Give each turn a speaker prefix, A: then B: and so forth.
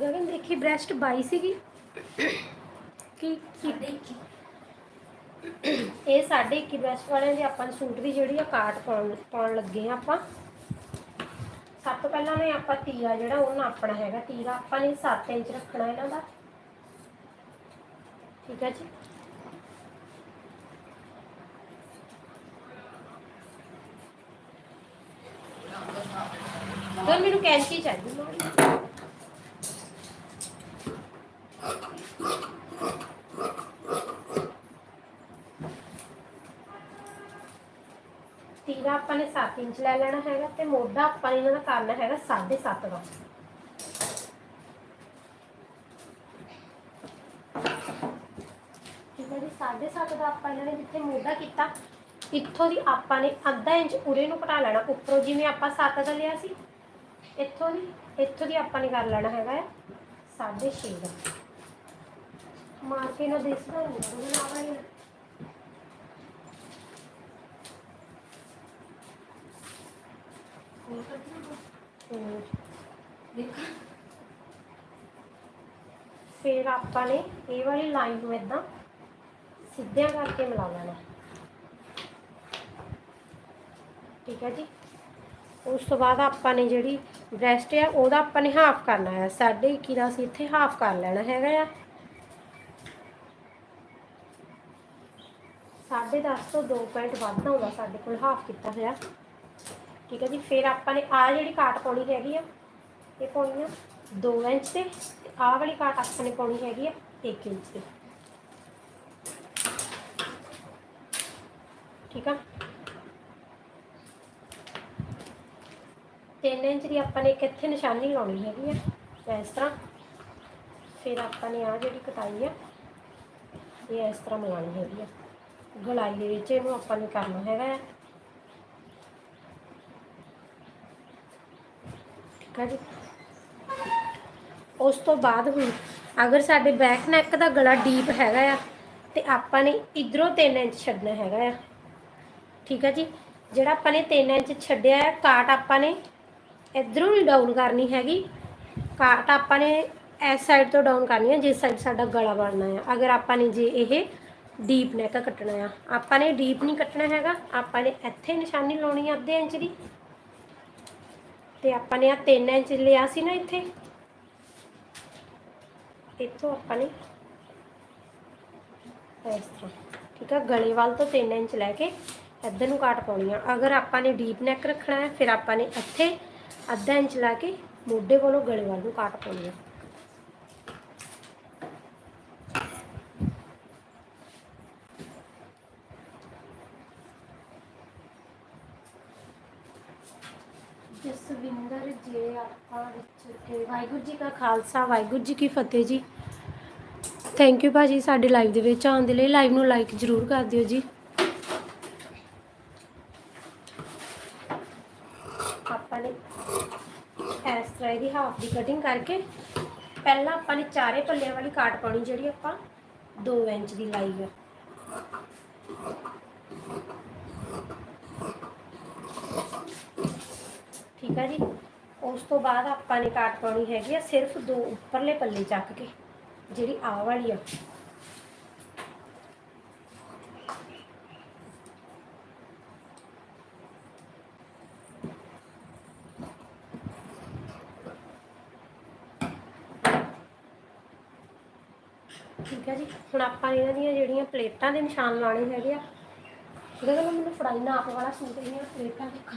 A: 21 breast 22 ਸੀਗੀ? ਕੀ ਕੀ ਇਹ ਸਾਡੇ 21 ਬ੍ਰੈਸਟ ਵਾਲਿਆਂ ਦੀ ਆਪਾਂ ਸੂਟ ਦੀ ਜਿਹੜੀ ਆ ਕਾਟ ਪਾਉਣ ਪਾਉਣ ਲੱਗੇ ਆ ਆਪਾਂ। ਸਭ ਤੋਂ ਪਹਿਲਾਂ ਨੇ ਆਪਾਂ ਤੀਰਾ ਜਿਹੜਾ ਉਹ ਨਾਪਣਾ ਹੈਗਾ। ਤੀਰਾ ਆਪਾਂ ਨੇ 7 ਇੰਚ ਰੱਖਣਾ ਇਹਨਾਂ ਦਾ। ਠੀਕ ਹੈ ਜੀ? ਫਿਰ ਮੈਨੂੰ ਕੈਂਚੀ ਚਾਹੀਦੀ। ਮਾੜੀ ਤੀਰਾ ਆਪਾਂ ਨੇ 7 ਇੰਚ ਲੈ ਲੈਣਾ ਹੈਗਾ ਤੇ ਮੋਢਾ ਆਪਾਂ ਨੇ ਇਹਨਾਂ ਦਾ ਕਰਨਾ ਹੈਗਾ 7.5 ਦਾ। ਠੀਕ ਹੈ 7.5 ਦਾ ਆਪਾਂ ਇਹਨਾਂ ਨੇ ਜਿੱਥੇ ਮੋਢਾ ਕੀਤਾ, ਇੱਥੋਂ ਦੀ ਆਪਾਂ ਨੇ ਅੱਧਾ ਇੰਚ ਉਰੇ ਨੂੰ ਘਟਾ ਲੈਣਾ, ਉੱਪਰੋਂ ਜਿਵੇਂ ਆਪਾਂ 7 ਦਾ ਲਿਆ ਸੀ, ਇੱਥੋਂ ਦੀ ਇੱਥੋਂ ਦੀ ਆਪਾਂ ਨੇ ਕਰ ਲੈਣਾ ਹੈਗਾ ਹੈ 6.5 ਦਾ। ਫਿਰ ਆਪਾਂ ਨੇ ਇਹ ਵਾਲੀ ਲਾਈਨ ਨੂੰ ਇਦਾਂ ਸਿੱਧਿਆਂ ਕਰਕੇ ਮਿਲਾ ਲੈਣਾ। ਠੀਕ ਹੈ ਜੀ? ਉਸ ਤੋਂ ਬਾਅਦ ਆਪਾਂ ਨੇ ਜਿਹੜੀ ਬ੍ਰੈਸਟ ਆ ਉਹਦਾ ਆਪਾਂ ਨੇ ਹਾਫ ਕਰਨਾ ਹੈ ਸਾਢੇ ਇੱਕੀ ਦਾ ਅਸੀਂ ਇੱਥੇ ਹਾਫ ਕਰ ਲੈਣਾ ਹੈਗਾ ਆ। ਸਾਢੇ ਦਸ ਤੋਂ 2 ਪੁਆਇੰਟ ਵੱਧ ਆਉਂਦਾ ਸਾਡੇ ਕੋਲ ਹਾਫ ਕੀਤਾ ਹੋਇਆ। ਠੀਕ ਹੈ ਜੀ, ਫਿਰ ਆਪਾਂ ਨੇ ਆ ਜਿਹੜੀ ਕਾਟ ਪਾਉਣੀ ਹੈਗੀ ਆ, ਇਹ ਪਾਉਣੀ ਆ 2 ਇੰਚ ਤੇ ਆਹ ਵਾਲੀ ਕਾਟ ਆਪਾਂ ਨੇ ਪਾਉਣੀ ਹੈਗੀ ਆ 1 ਇੰਚ ਤੇ। ਠੀਕ ਆ? 3 ਇੰਚ ਦੀ ਆਪਾਂ ਨੇ ਇੱਕ ਇੱਥੇ ਨਿਸ਼ਾਨੀ ਲਾਉਣੀ ਹੈਗੀ ਆ, ਇਸ ਤਰ੍ਹਾਂ। ਫਿਰ ਆਪਾਂ ਨੇ ਆ ਜਿਹੜੀ ਕਟਾਈ ਆ, ਇਹ ਇਸ ਤਰ੍ਹਾਂ ਮਿਲਾਉਣੀ ਹੈਗੀ ਆ। ਗਲਾਈ ਦੇ ਵਿੱਚ ਇਹਨੂੰ ਆਪਾਂ ਨੇ ਕਰਨਾ ਹੈਗਾ। ਠੀਕ ਆ ਜੀ। ਉਸ ਤੋਂ ਬਾਅਦ ਹੁਣ ਅਗਰ ਸਾਡੇ ਬੈਕ ਨੈਕ ਦਾ ਗਲਾ ਡੀਪ ਹੈਗਾ ਆ, ਤੇ ਆਪਾਂ ਨੇ ਇਧਰੋਂ 3 ਇੰਚ ਛੱਡਣਾ ਹੈਗਾ ਆ। ਠੀਕ ਆ ਜੀ। ਜਿਹੜਾ ਆਪਾਂ ਨੇ 3 ਇੰਚ ਛੱਡਿਆ ਹੈ ਕਾਟ ਆਪਾਂ ਨੇ ਇਧਰੋਂ ਨਹੀਂ ਡਾਊਨ ਕਰਨੀ ਹੈਗੀ। ਕਾਟ ਆਪਾਂ ਨੇ ਇਸ ਸਾਈਡ ਤੋਂ ਡਾਊਨ ਕਰਨੀ ਹੈ ਜਿਸ ਸਾਈਡ ਸਾਡਾ ਗਲਾ ਬਣਨਾ ਆ। ਅਗਰ ਆਪਾਂ ਨੇ ਜੇ ਇਹ ਡੀਪ ਨੈਕ ਕੱਟਣਾ ਆ। ਆਪਾਂ ਨੇ ਡੀਪ ਨਹੀਂ ਕੱਟਣਾ ਹੈਗਾ। ਆਪਾਂ ਨੇ ਇੱਥੇ ਨਿਸ਼ਾਨੀ ਲਾਉਣੀ ਆ ਅੱਧੇ ਇੰਚ ਦੀ। ਤੇ ਆਪਾਂ ਨੇ ਆ 3 ਇੰਚ ਲਿਆ ਸੀ ਨਾ ਇੱਥੇ। ਇੱਥੋਂ ਆਪਾਂ ਨੇ ਇਸ ਤਰ੍ਹਾਂ, ਠੀਕ ਆ? ਗਲੇ ਵੱਲ ਤੋਂ 3 ਇੰਚ ਲੈ ਕੇ ਇੱਧਰ ਨੂੰ ਕਾਟ ਪਾਉਣੀ ਆ। ਅਗਰ ਆਪਾਂ ਨੇ ਡੀਪ ਨੈਕ ਰੱਖਣਾ ਹੈ, ਫਿਰ ਆਪਾਂ ਨੇ ਇੱਥੇ ਅੱਧਾ ਇੰਚ ਲਾ ਕੇ ਮੋਢੇ ਕੋਲੋਂ ਗਲੇ ਵੱਲ ਨੂੰ ਕਾਟ ਪਾਉਣੀ ਆ। ਜਸਵਿੰਦਰ ਜੇ, ਆਪਾਂ ਵਿੱਚ ਕੇ ਵਾਹਿਗੁਰੂ ਜੀ ਕਾ ਖਾਲਸਾ, ਵਾਹਿਗੁਰੂ ਜੀ ਕੀ ਫਤਿਹ ਜੀ। ਥੈਂਕ ਯੂ ਭਾਜੀ ਸਾਡੇ ਲਾਈਵ ਦੇ ਵਿੱਚ ਆਉਣ ਦੇ ਲਈ। ਲਾਈਵ ਨੂੰ ਲਾਈਕ ਜ਼ਰੂਰ ਕਰ ਦਿਓ ਜੀ। ਆਪਾਂ ਨੇ ਇਸ ਤਰ੍ਹਾਂ ਦੀ ਹਾਫ ਦੀ ਕਟਿੰਗ ਕਰਕੇ ਪਹਿਲਾਂ ਆਪਾਂ ਨੇ ਚਾਰੇ ਪੱਲਿਆਂ ਵਾਲੀ ਕਾਟ ਪਾਉਣੀ ਜਿਹੜੀ ਆਪਾਂ 2 ਇੰਚ ਦੀ ਲਾਈ ਹੈ ਠੀਕ ਆ ਜੀ। ਉਸ ਤੋਂ ਬਾਅਦ ਆਪਾਂ ਨੇ ਕਾਟ ਪਾਉਣੀ ਹੈਗੀ ਆ ਸਿਰਫ ਦੋ ਉੱਪਰਲੇ ਪੱਲੇ ਚੱਕ ਕੇ, ਜਿਹੜੀ ਆਹ ਵਾਲੀ ਆ। ਠੀਕ ਹੈ ਜੀ। ਹੁਣ ਆਪਾਂ ਇਹਨਾਂ ਦੀਆਂ ਜਿਹੜੀਆਂ ਪਲੇਟਾਂ ਦੇ ਨਿਸ਼ਾਨ ਲਾਉਣੇ ਹੈਗੇ ਆ, ਉਹਦੇ ਗਗਨ ਮੈਨੂੰ ਫੜਾਈ ਨਾਪ ਵਾਲਾ ਸੂਟ ਦੀਆਂ ਪਲੇਟਾਂ ਦਿਖਾ।